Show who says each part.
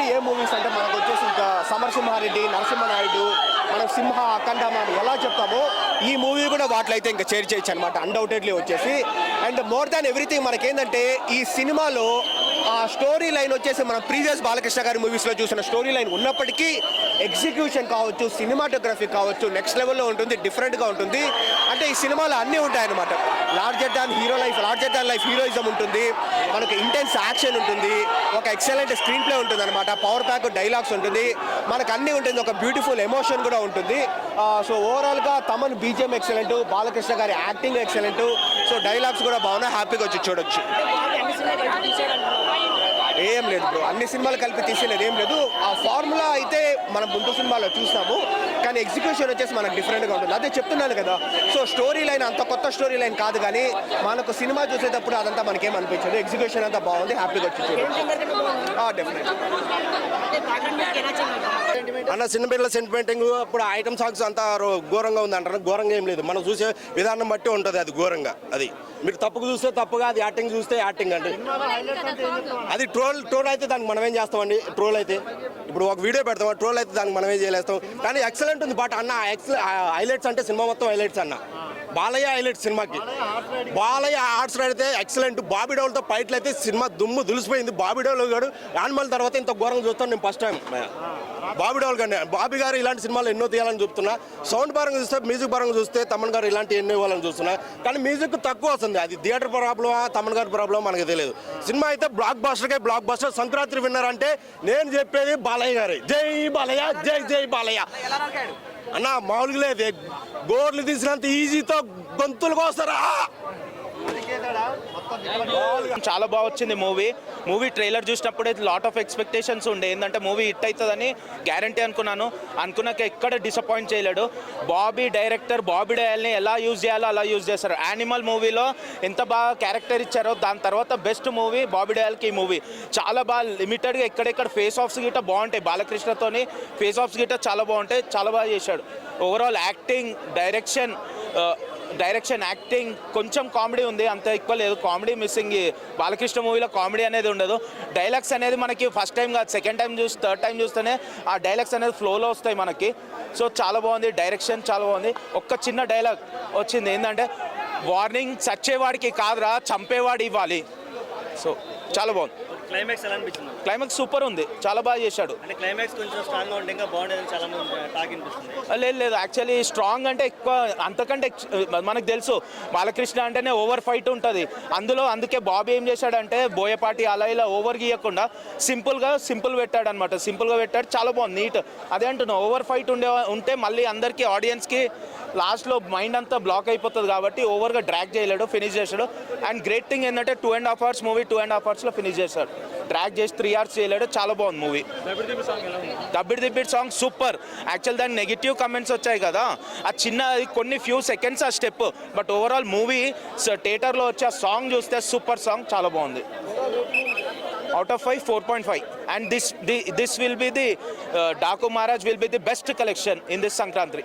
Speaker 1: Next ఏ movies అంటే మనకు వచ్చేసి ఇంకా సమరసింహారెడ్డి నరసింహనాయుడు మనం సింహ అఖండ అని ఎలా చెప్తామో ఈ మూవీ కూడా వాటిలో అయితే ఇంకా చేర్చేయచ్చు అనమాట అన్డౌటెడ్లీ వచ్చేసి. అండ్ మోర్ దాన్ ఎవ్రీథింగ్ మనకేంటంటే ఈ సినిమాలో ఆ స్టోరీ లైన్ వచ్చేసి మనం ప్రీవియస్ బాలకృష్ణ గారి మూవీస్లో చూసిన స్టోరీ లైన్ ఉన్నప్పటికీ ఎగ్జిక్యూషన్ కావచ్చు సినిమాటోగ్రఫీ కావచ్చు నెక్స్ట్ లెవెల్లో ఉంటుంది డిఫరెంట్గా ఉంటుంది. అంటే ఈ సినిమాలు అన్నీ ఉంటాయన్నమాట. Larger than hero life larger than life heroism ఉంటుంది. మనకు ఇంటెన్స్ యాక్షన్ ఉంటుంది. ఒక ఎక్సలెంట్ స్క్రీన్ ప్లే ఉంటుంది అనమాట పవర్ ప్యాక్ డైలాగ్స్ ఉంటుంది. మనకు అన్నీ ఉంటుంది. ఒక బ్యూటిఫుల్ ఎమోషన్ కూడా ఉంటుంది. సో ఓవరాల్గా తమన్ బీజిఎం ఎక్సలెంట్ బాలకృష్ణ గారి యాక్టింగ్ ఎక్సలెంట్ సో డైలాగ్స్ కూడా బాగున్నాయి. హ్యాపీగా వచ్చి చూడొచ్చు. ఏం లేదు బ్రో. అన్ని సినిమాలు కలిపి తీసేలేదు ఏం లేదు. ఆ ఫార్ములా అయితే మనం ముందు సినిమాలో చూసాము కానీ ఎగ్జిక్యూషన్ వచ్చేసి మనకు డిఫరెంట్గా ఉంటుంది. అదే చెప్తున్నాను కదా. సో స్టోరీ లైన్ అంత కొత్త స్టోరీ లైన్ కాదు కానీ మనకు సినిమా చూసేటప్పుడు అదంతా మనకేం అనిపించదు. ఎగ్జిక్యూషన్ అంతా బాగుంది. హ్యాపీగా వచ్చి డెఫినెట్
Speaker 2: అన్న చిన్నపిల్లల సెంటిమెంటింగ్ ఇప్పుడు ఐటమ్ సాంగ్స్ అంతా ఘోరంగా ఉంది అంటారు ఘోరంగా ఏం లేదు. మనం చూసే విధానం బట్టి ఉంటుంది అది ఘోరంగా. అది. మీరు తప్పుకు చూస్తే తప్పుగా అది యాక్టింగ్ చూస్తే యాక్టింగ్ అండి అది ట్రోల్ ట్రోల్ అయితే దానికి మనమేం చేస్తామండి? ట్రోల్ అయితే. ఇప్పుడు ఒక వీడియో పెడతాం ట్రోల్ అయితే దానికి మనమేం చేయలేస్తాం. కానీ ఎక్సలెంట్ ఉంది బట్ అన్న ఎక్సల హైలైట్స్ అంటే సినిమా మొత్తం హైలైట్స్ అన్న. బాలయ్య హైలైట్ సినిమాకి. బాలయ్య ఆర్ట్స్ అయితే ఎక్సలెంట్. బాబీ డోల్తో ఫైట్లు అయితే సినిమా దుమ్ము దులిసిపోయింది. బాబీ డౌల్ గారు యానిమల్ తర్వాత ఇంత ఘోరంగా చూస్తాను నేను ఫస్ట్ టైం. బాబీ డోల్ గారిని బాబీ గారు ఇలాంటి సినిమాలు ఎన్నో తీయాలని చెప్తున్నా. సౌండ్ పరంగా చూస్తే మ్యూజిక్ పరంగా చూస్తే తమన్ గారు ఇలాంటి ఎన్నో ఇవ్వాలని చూస్తున్నా. కానీ మ్యూజిక్ తక్కువ వస్తుంది. అది థియేటర్ ప్రాబ్లమా తమన్ గారి ప్రాబ్లమ్ మనకు తెలియదు. సినిమా అయితే బ్లాక్ బాస్టర్కే బ్లాక్ బాస్టర్ సంక్రాంతి విన్నర్ అంటే నేను చెప్పేది బాలయ్య గారి. జై బాలయ్య జై జై బాలయ్య. అన్న మామూలుగా లేదు. గోర్లు తీసినంత ఈజీతో గొంతులు కోస్తారా.
Speaker 3: చాలా బాగా వచ్చింది మూవీ. మూవీ ట్రైలర్ చూసినప్పుడే లాట్ ఆఫ్ ఎక్స్పెక్టేషన్స్ ఉండే. ఏంటంటే మూవీ హిట్ అవుతుందని గ్యారంటీ అనుకున్నాను. అనుకున్నాక ఎక్కడ డిసప్పాయింట్ చేయలేడు. బాబీ డైరెక్టర్ బాబీ డయల్ని ఎలా యూజ్ చేయాలో అలా యూజ్ చేస్తారు యానిమల్ మూవీలో ఎంత బాగా క్యారెక్టర్ ఇచ్చారో దాని తర్వాత బెస్ట్ మూవీ బాబీ డయల్కి ఈ మూవీ. చాలా బాగా లిమిటెడ్గా ఎక్కడెక్కడ ఫేస్ ఆఫ్స్ గిట్ట బాగుంటాయి. బాలకృష్ణతోని ఫేస్ ఆఫ్స్ గిట్ట చాలా బాగుంటాయి. చాలా బాగా చేశాడు. Overall acting direction direction acting కొంచెం కామెడీ ఉంది. అంత ఎక్కువ లేదు. కామెడీ మిస్సింగ్ బాలకృష్ణ మూవీలో కామెడీ అనేది ఉండదు. డైలాగ్స్ అనేది మనకి ఫస్ట్ టైం కాదు. సెకండ్ టైం చూసి థర్డ్ టైం చూస్తేనే ఆ డైలాగ్స్ అనేది ఫ్లోలో వస్తాయి మనకి. సో చాలా బాగుంది. డైరెక్షన్ చాలా బాగుంది. ఒక్క చిన్న డైలాగ్ వచ్చింది. ఏంటంటే వార్నింగ్ చచ్చేవాడికి కాదురా చంపేవాడు ఇవ్వాలి. సో చాలా బాగుంది.
Speaker 4: క్లైమాక్స్ ఎలా అనిపించింది?
Speaker 3: క్లైమాక్స్ సూపర్ ఉంది. చాలా బాగా చేశాడు.
Speaker 4: అంటే క్లైమాక్స్ కొంచెం స్ట్రాంగ్ ఉంటే ఇంకా బాగుండేది చాలా మంది టాక్ అనిపిస్తుంది
Speaker 3: లేదు లేదు. యాక్చువల్లీ స్ట్రాంగ్ అంటే ఎక్కువ అంతకంటే మనకు తెలుసు. బాలకృష్ణ అంటేనే ఓవర్ ఫైట్ ఉంటుంది. అందులో అందుకే బాబీ ఏం చేశాడంటే బోయపాటి అలా ఇలా ఓవర్ గీయకుండా సింపుల్గా సింపుల్ పెట్టాడు అనమాట సింపుల్గా పెట్టాడు. చాలా బాగుంది. నీట్. అదే అంటున్నా ఓవర్ ఫైట్ ఉండే ఉంటే మళ్ళీ అందరికీ ఆడియన్స్కి లాస్ట్లో మైండ్ అంతా బ్లాక్ అయిపోతుంది కాబట్టి ఓవర్గా డ్రాగ్ చేయలేడు ఫినిష్ చేశాడు. అండ్ గ్రేట్ థింగ్ ఏంటంటే two and half hours movie two and half అవర్స్లో ఫినిష్ చేశాడు. డ్రాగ్ చేసి త్రీ అవర్స్ చేయలేడు. చాలా బాగుంది movie. Dabidi Dibidi song super actual దాని నెగిటివ్ కమెంట్స్ వచ్చాయి కదా. ఆ చిన్న కొన్ని ఫ్యూ సెకండ్స్ ఆ స్టెప్ బట్ ఓవరాల్ మూవీ థియేటర్లో వచ్చే ఆ సాంగ్ చూస్తే సూపర్ సాంగ్ చాలా బాగుంది. Out of five four point five and this this will be the Daku Maharaj will be the best collection in this Sankranti